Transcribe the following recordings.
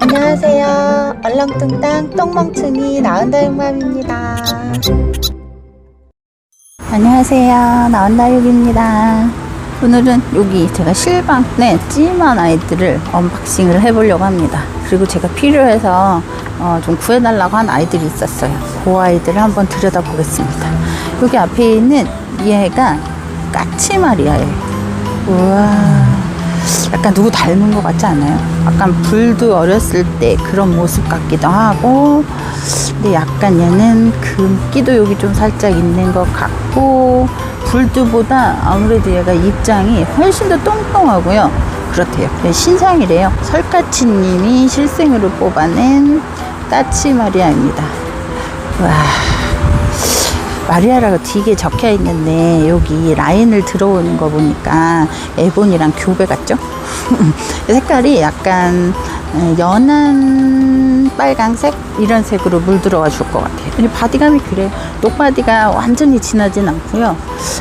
안녕하세요. 얼렁뚱땅 똥멍충이 나은다육맘입니다. 안녕하세요. 나은다육입니다. 오늘은 여기 제가 실방에 찜한 아이들을 언박싱을 해보려고 합니다. 그리고 제가 필요해서 어, 좀 구해달라고 한 아이들이 있었어요. 그 아이들을 한번 들여다보겠습니다. 여기 앞에 있는 얘가 까치마리아예요. 우와. 약간 누구 닮은 것 같지 않아요? 약간 불도 어렸을 때 그런 모습 같기도 하고 근데 약간 얘는 금기도 여기 좀 살짝 있는 것 같고 불두보다 아무래도 얘가 입장이 훨씬 더 똥똥하고요 그렇대요 네, 신상이래요 설까치님이 실생으로 뽑아낸 까치 마리아입니다 와 마리아라고 뒤에 적혀 있는데 여기 라인을 들어오는 거 보니까 에본이랑 교배 같죠? 색깔이 약간 연한 빨강색 이런 색으로 물들어가 줄 것 같아요. 근데 바디감이 그래요. 녹바디가 완전히 진하진 않고요.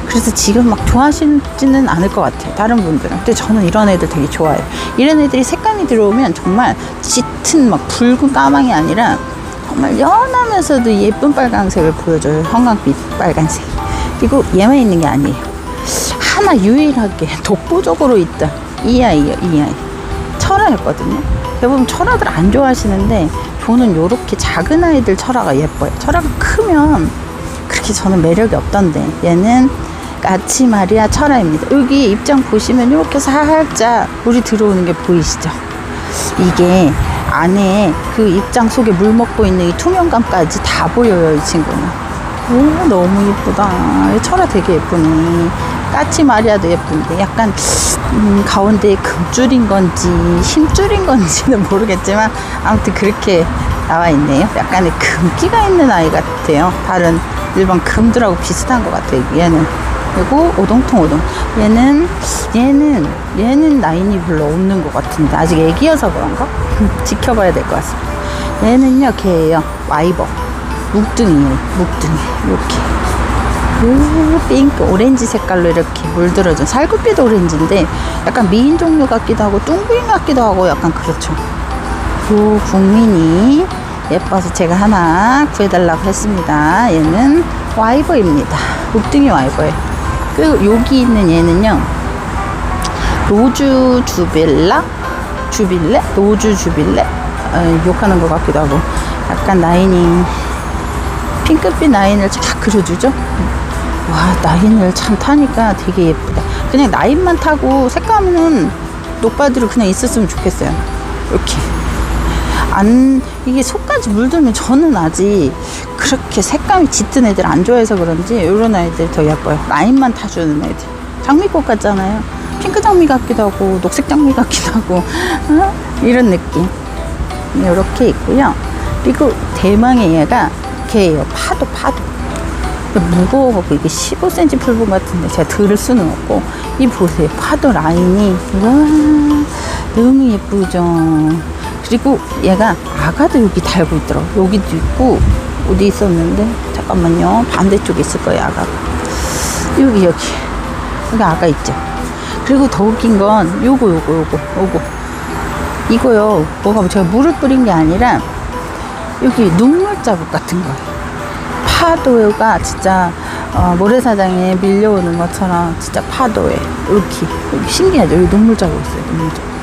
그래서 지금 막 좋아하시지는 않을 것 같아요. 다른 분들은. 근데 저는 이런 애들 되게 좋아해요. 이런 애들이 색감이 들어오면 정말 짙은 막 붉은 까망이 아니라 정말 연하면서도 예쁜 빨강색을 보여줘요. 형광빛 빨간색. 그리고 얘만 있는 게 아니에요. 하나 유일하게 독보적으로 있다. 이 아이요, 이 아이. 철화였거든요. 대부분 철화들 안 좋아하시는데 저는 요렇게 작은 아이들 철화가 예뻐요. 철화가 크면 그렇게 저는 매력이 없던데 얘는 까치 마리아 철화입니다. 여기 입장 보시면 이렇게 살짝 물이 들어오는 게 보이시죠? 이게 안에 그 입장 속에 물 먹고 있는 이 투명감까지 다 보여요, 이 친구는. 오, 너무 예쁘다. 이 철화 되게 예쁘네. 까치 마리아도 예쁜데 약간 음, 가운데 금줄인 건지 힘줄인 건지는 모르겠지만 아무튼 그렇게 나와 있네요. 약간의 금기가 있는 아이 같아요. 다른 일반 금들하고 비슷한 것 같아요. 얘는. 그리고 오동통 오동. 얘는 얘는 얘는 라인이 별로 없는 것 같은데 아직 애기여서 그런가? 지켜봐야 될 것 같습니다. 얘는요 걔예요. 와이버. 묵둥이에요. 묵둥이. 이렇게. 오, 핑크 오렌지 색깔로 이렇게 물들어준 살구빛 오렌지인데 약간 미인 종류 같기도 하고 뚱부인 같기도 하고 약간 그렇죠. 요 국민이 예뻐서 제가 하나 구해달라고 했습니다. 얘는 와이버입니다. 묵둥이 와이버예요. 그리고 여기 있는 얘는요. 로주 주빌라? 주빌레? 로주 주빌레? 어, 욕하는 것 같기도 하고 약간 라이닝 핑크빛 라인을 쫙 그려주죠. 와 라인을 참 타니까 되게 예쁘다. 그냥 라인만 타고 색감은 녹바디로 그냥 있었으면 좋겠어요. 이렇게 안 이게 속까지 물들면 저는 아직 그렇게 색감이 짙은 애들 안 좋아해서 그런지 이런 아이들 더 예뻐요. 라인만 타주는 애들. 장미꽃 같잖아요. 핑크 장미 같기도 하고 녹색 장미 같기도 하고 어? 이런 느낌. 이렇게 있고요. 그리고 대망의 얘가 걔예요. 파도 파도. 무거워갖고 이게 15cm 풀분 같은데 제가 들을 수는 없고 이 보세요 파도 라인이 와 너무 예쁘죠 그리고 얘가 아가도 여기 달고 있더라고 여기도 있고 어디 있었는데? 잠깐만요. 반대쪽에 있을 거예요 아가가. 여기 여기. 여기 아가 있죠. 그리고 더 웃긴 건 요거 요거 요거 요거. 이거요. 뭐가 제가 물을 뿌린 게 아니라 여기 눈물 자국 같은 거예요 파도가 진짜 어, 모래사장에 밀려오는 것처럼 진짜 파도에 이렇게 신기하죠? 여기 눈물 자국 있어요. 눈물 자국.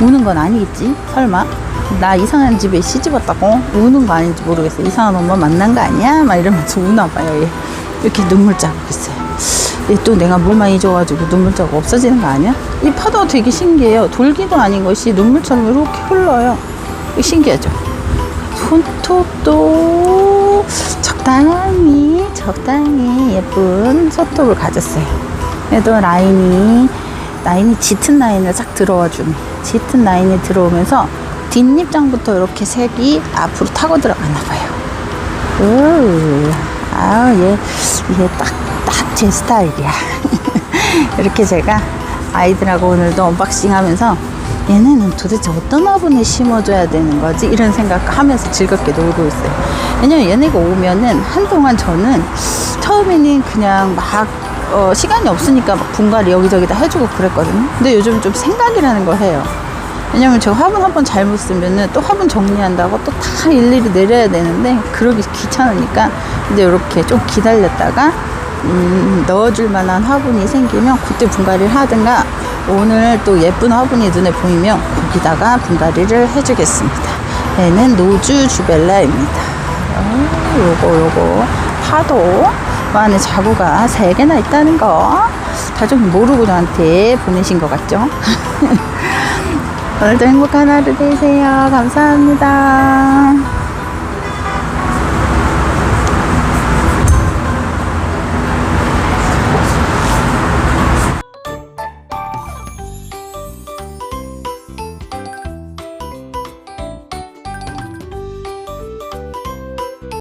우는 건 아니겠지? 설마? 나 이상한 집에 시집 왔다고? 우는 거 아닌지 모르겠어. 이상한 엄마 만난 거 아니야? 막 이러면서 우나 봐요. 얘. 이렇게 눈물 자국 있어요. 얘 또 내가 물 많이 줘가지고 눈물 자국 없어지는 거 아니야? 이 파도가 되게 신기해요. 돌기도 아닌 것이 눈물처럼 이렇게 흘러요. 신기하죠? 손톱도 적당히 적당히 예쁜 손톱을 가졌어요. 그래도 라인이 라인이 짙은 라인을 싹 들어와주는 짙은 라인이 들어오면서 뒷입장부터 이렇게 색이 앞으로 타고 들어가나 봐요. 오, 아, 얘, 얘 딱, 딱 제 스타일이야. 이렇게 제가 아이들하고 오늘도 언박싱 하면서 얘네는 도대체 어떤 화분에 심어줘야 되는 거지? 이런 생각 하면서 즐겁게 놀고 있어요. 왜냐면 얘네가 오면은 한동안 저는 처음에는 그냥 막 어, 시간이 없으니까 막 분갈이 여기저기 다 해주고 그랬거든요. 근데 요즘 좀 생각이라는 걸 해요. 왜냐면 제가 화분 한 번 잘못 쓰면은 또 화분 정리한다고 또 다 일일이 내려야 되는데 그러기 귀찮으니까 이제 이렇게 좀 기다렸다가 음, 넣어줄 만한 화분이 생기면 그때 분갈이를 하든가 오늘 또 예쁜 화분이 눈에 보이면 거기다가 분갈이를 해주겠습니다. 얘는 노주 주벨라입니다. 어, 요거 요거 파도 안에 자구가 세 개나 있다는 거 다 좀 모르고 저한테 보내신 것 같죠? 오늘도 행복한 하루 되세요. 감사합니다.